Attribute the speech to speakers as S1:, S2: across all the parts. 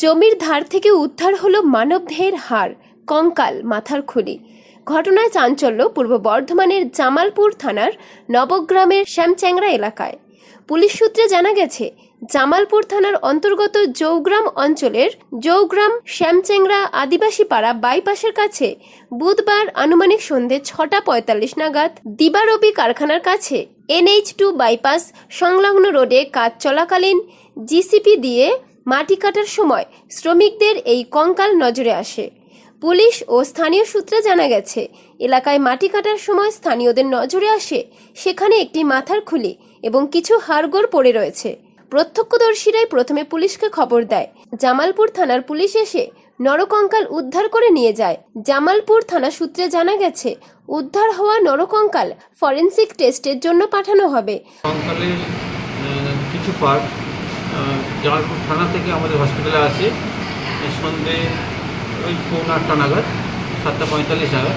S1: জমির ধার থেকে উদ্ধার হলো মানবদেহের হার কঙ্কাল, মাথার খুলি। ঘটনায় চাঞ্চল্য পূর্ব বর্ধমানের জামালপুর থানার নবগ্রামের শ্যামচ্যাংরা এলাকায়। পুলিশ সূত্রে জানা গেছে, জামালপুর থানার অন্তর্গত জৌগ্রাম অঞ্চলের জৌগ্রাম শ্যামচ্যাংরা আদিবাসী পাড়া বাইপাসের কাছে বুধবার আনুমানিক সন্ধে ছটা পঁয়তাল্লিশ নাগাদ দিবারবি কারখানার কাছে এনএইচ টু বাইপাস সংলগ্ন রোডে কাজ চলাকালীন জিসিপি দিয়ে মাটি কাটার সময় শ্রমিকদের এই কঙ্কাল নজরে আসে। পুলিশ ও স্থানীয় সূত্রে জানা গেছে, এলাকায় মাটি কাটার সময় স্থানীয়দের নজরে আসে সেখানে একটি মাথার খুলি এবং কিছু হাড়গোড় পড়ে রয়েছে। প্রত্যক্ষদর্শীরাই প্রথমে পুলিশকে খবর দেয়। জামালপুর থানার পুলিশ এসে নরকঙ্কাল উদ্ধার করে নিয়ে যায়। জামালপুর থানা সূত্রে জানা গেছে, উদ্ধার হওয়া নরকঙ্কাল ফরেনসিক টেস্টের জন্য পাঠানো হবে।
S2: কিছু পার্ট জামালপুর থানা থেকে আমাদের হসপিটালে আসে। সন্ধে ওই পৌন আটটা নাগাদ, সাতটা পঁয়তাল্লিশ নাগাদ।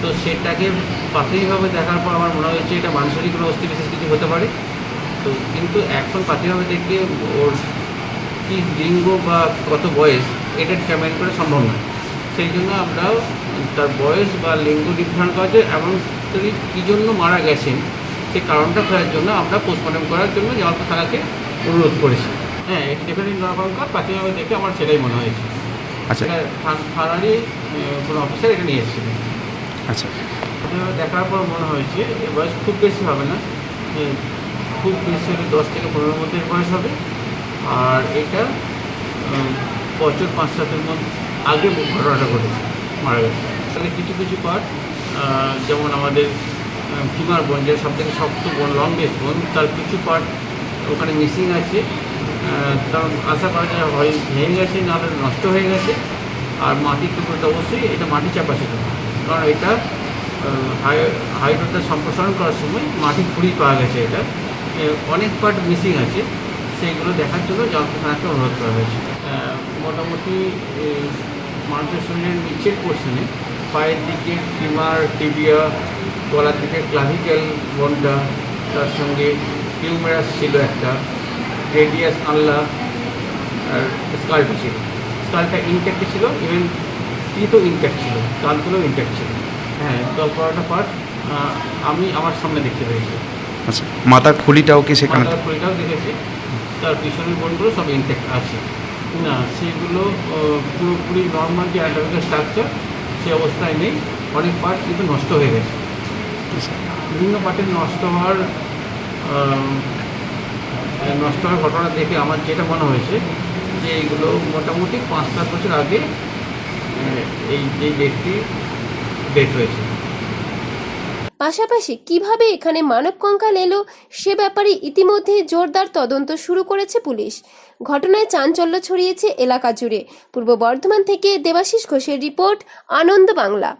S2: তো সেটাকে প্রাথমিকভাবে দেখার পর আমার মনে হয়েছে এটা মানুষেরই কোনো অস্থি বিশেষ কিছু হতে পারে। তো কিন্তু এখন প্রাথমিকভাবে দেখে ওর কি লিঙ্গ বা কত বয়স, এটা ডিটারমাইন করা সম্ভব নয়। সেই জন্য আমরা তার বয়স বা লিঙ্গ নির্ধারণ করার জন্য এবং তিনি কী জন্য মারা গেছেন সেই কারণটা খোঁজার জন্য আমরা পোস্টমর্টম করার জন্য জামালপুর থানাকে অনুরোধ করেছি। হ্যাঁ ডেফিনেটলি প্রাথমিকভাবে দেখে আমার সেটাই মনে হয়েছে।
S3: আচ্ছা।
S2: থানারই কোনো অফিসার এটা নিয়ে এসেছিলেন
S3: আচ্ছা
S2: দেখার পর মনে হয়েছে বয়স খুব বেশি হবে না। খুব বেশি হলে দশ থেকে পনেরোর মধ্যে বয়স হবে। আর এটা বছর পাঁচ সাতের মধ্যে আগে ঘটনাটা ঘটেছে মারা গেছে। তাহলে কিছু কিছু পার্ট যেমন আমাদের ফিমার বোন যে সব থেকে শক্ত বোন লংগেস্ট বোন তার কিছু পার্ট ওখানে মিসিং আছে। কারণ আশা করা যায় হয় ভেঙে গেছে নাহলে নষ্ট হয়ে গেছে। আর মাটির টুকরোটা অবশ্যই এটা মাটি চাপা ছিল কারণ এটা হাইড্রোটা সম্প্রসারণ করার সময় মাটি খুঁড়ি পাওয়া গেছে এটা। অনেক পার্ট মিসিং আছে। সেইগুলো দেখার জন্য থানাকে অনুরোধ করা হয়েছে। মোটামুটি মানুষের শরীরের নিচের পোর্শনে পায়ের দিকে টিমার টিবিয়া গলার দিকে ক্লাভিক্যাল বোনটা তার সঙ্গে টিউমারাস ছিল একটা। রেডিয়াস আল্লাহ আর স্কালটা ছিল স্কালটা ইনট্যাক্ট ছিল ইভেন তো ইনট্যাক্ট ছিল কালগুলো ইনট্যাক্ট ছিল। হ্যাঁ দশ বারোটা পার্ট আমি আমার সামনে দেখতে পেয়েছি।
S3: আচ্ছা মাথার খুলিটাও কি সেখানে?
S2: মাথার ফুলটাও দেখেছি তার পিছনের বোনগুলো সব ইনট্যাক্ট আছে। না সেগুলো পুরোপুরি নর্মাল যে অ্যাটামিক্যাল স্ট্রাকচার সে অবস্থায় নেই। অনেক পার্ট কিন্তু নষ্ট হয়ে গেছে।
S3: আচ্ছা,
S2: বিভিন্ন পার্টের নষ্ট হওয়ার আহ, নষ্ট হওয়ার ঘটনা দেখে আমার যেটা মনে হয়েছে যে এইগুলো মোটামুটি পাঁচ সাত বছর আগে এই যে ব্যক্তি ডেট হয়েছে।
S1: পাশাপাশি কীভাবে এখানে মানব কঙ্কাল এলো সে ব্যাপারে ইতিমধ্যে জোরদার তদন্ত শুরু করেছে পুলিশ। ঘটনায় চাঞ্চল্য ছড়িয়েছে এলাকা জুড়ে। পূর্ব বর্ধমান থেকে দেবাশিস ঘোষের রিপোর্ট আনন্দ বাংলা।